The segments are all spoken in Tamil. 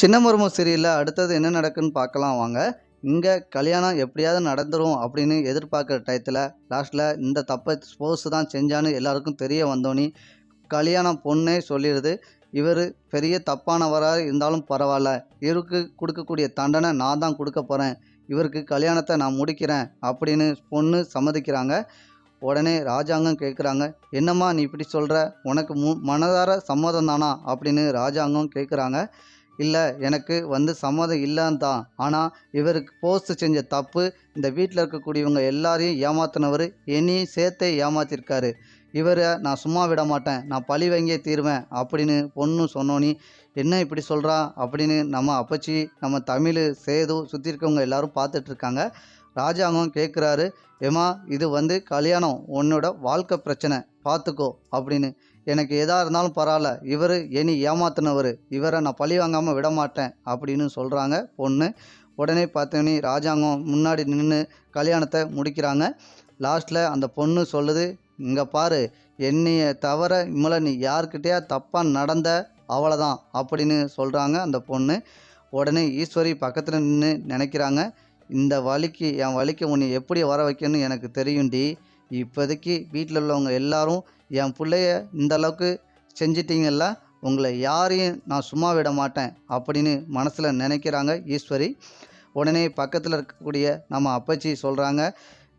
சின்ன மருமக சீரியலில் அடுத்தது என்ன நடக்குன்னு பார்க்கலாம் வாங்க. இங்கே கல்யாணம் எப்படியாவது நடந்துடும் அப்படின்னு எதிர்பார்க்குற டயத்தில் லாஸ்ட்டில் இந்த தப்பை ஸ்போர்ஸ் தான் செஞ்சான்னு எல்லாருக்கும் தெரிய வந்தோன்னே கல்யாணம் பொண்ணே சொல்லிடுது. இவர் பெரிய தப்பானவராக இருந்தாலும் பரவாயில்ல. இவருக்கு கொடுக்கக்கூடிய தண்டனை நான் தான் கொடுக்க போகிறேன் இவருக்கு கல்யாணத்தை நான் முடிக்கிறேன் அப்படின்னு பொண்ணு சம்மதிக்கிறாங்க. உடனே ராஜாங்கம் கேட்குறாங்க என்னம்மா நீ இப்படி சொல்கிற உனக்கு மு மனதார சம்மதம் தானா? அப்படின்னு ராஜாங்கம் கேட்குறாங்க இல்லை எனக்கு வந்து சம்மதம் இல்லைன்னு தான். ஆனால் இவருக்கு போஸ்ட் செஞ்ச தப்பு இந்த வீட்டில் இருக்கக்கூடியவங்க எல்லாரையும் ஏமாத்தினவர் என்னையும் சேர்த்தே ஏமாத்திருக்காரு. இவரை நான் சும்மா விட மாட்டேன் நான் பழி வாங்கியே தீருவேன் அப்படின்னு பொண்ணு சொன்னோன்னே என்ன இப்படி சொல்கிறா அப்படின்னு நம்ம அப்பச்சி நம்ம தமிழ் சேது சுற்றி இருக்கவங்க எல்லாரும் பார்த்துட்ருக்காங்க ராஜாங்கம் கேட்குறாரு ஏமா இது வந்து கல்யாணம் உன்னோட வாழ்க்கை பிரச்சனை பார்த்துக்கோ அப்படின்னு. எனக்கு எதாக இருந்தாலும் பரவாயில்ல. இவர் என்னை ஏமாத்தினவர். இவரை நான் பழி வாங்காமல் விட மாட்டேன் அப்படின்னு சொல்கிறாங்க பொண்ணு. உடனே பார்த்தோன்னே ராஜாங்கம் முன்னாடி நின்று கல்யாணத்தை முடிக்கிறாங்க. லாஸ்ட்டில் அந்த பொண்ணு சொல்லுது இங்கே பாரு என்னைய தவிர இம்மலை நீ யார்கிட்டயா தப்பாக நடந்த அவ்வளோதான் அப்படின்னு சொல்கிறாங்க அந்த பொண்ணு. உடனே ஈஸ்வரி பக்கத்தில் நின்று நினைக்கிறாங்க இந்த வழிக்கு என் வழிக்கு உன்னை எப்படி வர வைக்கணும்னு எனக்கு தெரியும்டி. இப்போதைக்கு வீட்டில் உள்ளவங்க எல்லாரும் என் பிள்ளைய இந்த அளவுக்கு உங்களை யாரையும் நான் சும்மா விட மாட்டேன் அப்படின்னு மனசில் நினைக்கிறாங்க ஈஸ்வரி. உடனே பக்கத்தில் இருக்கக்கூடிய நம்ம அப்பச்சி சொல்கிறாங்க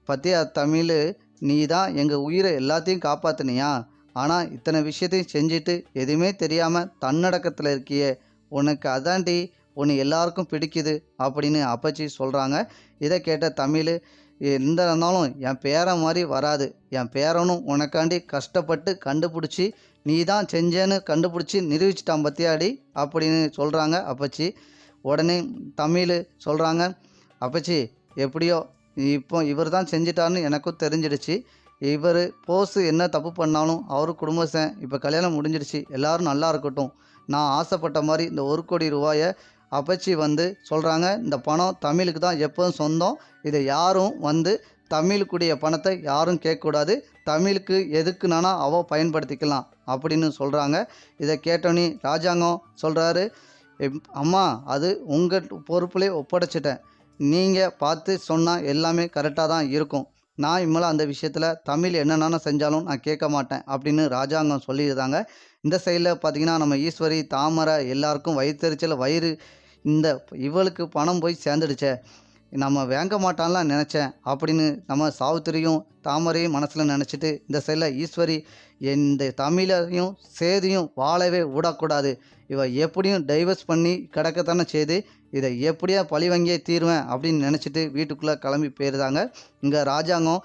பத்தியா தமிழ் நீ தான் எங்கள் உயிரை எல்லாத்தையும் காப்பாற்றினியா ஆனால் இத்தனை விஷயத்தையும் செஞ்சுட்டு எதுவுமே தெரியாமல் தன்னடக்கத்தில் இருக்கியே. உனக்கு அதாண்டி உன்னை எல்லாருக்கும் பிடிக்குது அப்படின்னு அப்பச்சி சொல்கிறாங்க இதை கேட்ட தமிழ் எந்த இருந்தாலும் என் பேரன் மாதிரி வராது. என் பேரனும் உனக்காண்டி கஷ்டப்பட்டு கண்டுபிடிச்சி நீ தான் செஞ்சேன்னு கண்டுபிடிச்சி நிரூபிச்சிட்டான் பத்தியாடி அப்படின்னு சொல்கிறாங்க அப்பச்சி. உடனே தமிழ் சொல்கிறாங்க அப்பச்சி எப்படியோ இப்போ இவர் தான் செஞ்சிட்டார்னு எனக்கும் தெரிஞ்சிடுச்சு. இவர் போஸ் என்ன தப்பு பண்ணாலும் அவரு குடும்பம் இப்போ கல்யாணம் முடிஞ்சிடுச்சு எல்லோரும் நல்லா இருக்கட்டும். நான் ஆசைப்பட்ட மாதிரி இந்த ஒரு கோடி ரூபாயை அப்பச்சி வந்து சொல்கிறாங்க இந்த பணம் தமிழுக்கு தான் எப்போதும் சொந்தம். இதை யாரும் வந்து தமிழுக்குடைய பணத்தை யாரும் கேட்கக்கூடாது. தமிழுக்கு எதுக்குனானா அவ பயன்படுத்திக்கலாம் அப்படின்னு சொல்கிறாங்க இதை கேட்டோன்னே ராஜாங்கம் சொல்கிறாரு அம்மா அது உங்கள் பொறுப்புலேயே ஒப்படைச்சிட்டேன். நீங்கள் பார்த்து சொன்னால் எல்லாமே கரெக்டாக தான் இருக்கும். நான் இம்மெல்லாம் அந்த விஷயத்தில் தமிழ் என்னென்ன செஞ்சாலும் நான் கேட்க மாட்டேன் அப்படின்னு ராஜாங்கம் சொல்லியிருந்தாங்க. இந்த சைடில் பார்த்தீங்கன்னா நம்ம ஈஸ்வரி தாமரை எல்லாருக்கும் வயிற்றுச்சல் வயிறு இந்த இவளுக்கு பணம் போய் சேர்ந்துடுச்சே. நம்ம வாங்க மாட்டான்லாம் நினச்சேன் அப்படின்னு நம்ம சாவித்திரியும் தாமரையும் மனசில் நினச்சிட்டு இந்த சைடில் ஈஸ்வரி இந்த தமிழையும் சேதியும் வாழவே விடக்கூடாது. இவ எப்படியும் டைவர்ஸ் பண்ணி கிடக்கத்தானே செய்து இதை எப்படியா பழி வாங்கியே தீருவேன் அப்படின்னு நினச்சிட்டு வீட்டுக்குள்ளே கிளம்பி போயிருந்தாங்க. இங்கே ராஜாங்கம்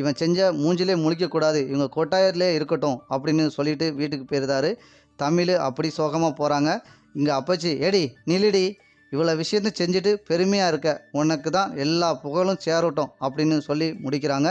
இவன் செஞ்ச மூஞ்சிலே முழிக்கக்கூடாது இவங்க கொட்டாயத்திலே இருக்கட்டும் அப்படின்னு சொல்லிட்டு வீட்டுக்கு போயிருந்தாரு. தமிழ் அப்படி சோகமாக போகிறாங்க இங்கே அப்பச்சி ஏடி நில்லுடி. இவ்வளோ விஷயத்தையும் செஞ்சுட்டு பெருமையாக இருக்க. உனக்கு தான் எல்லா புகழும் சேரட்டும் அப்படின்னு சொல்லி முடிக்கிறாங்க.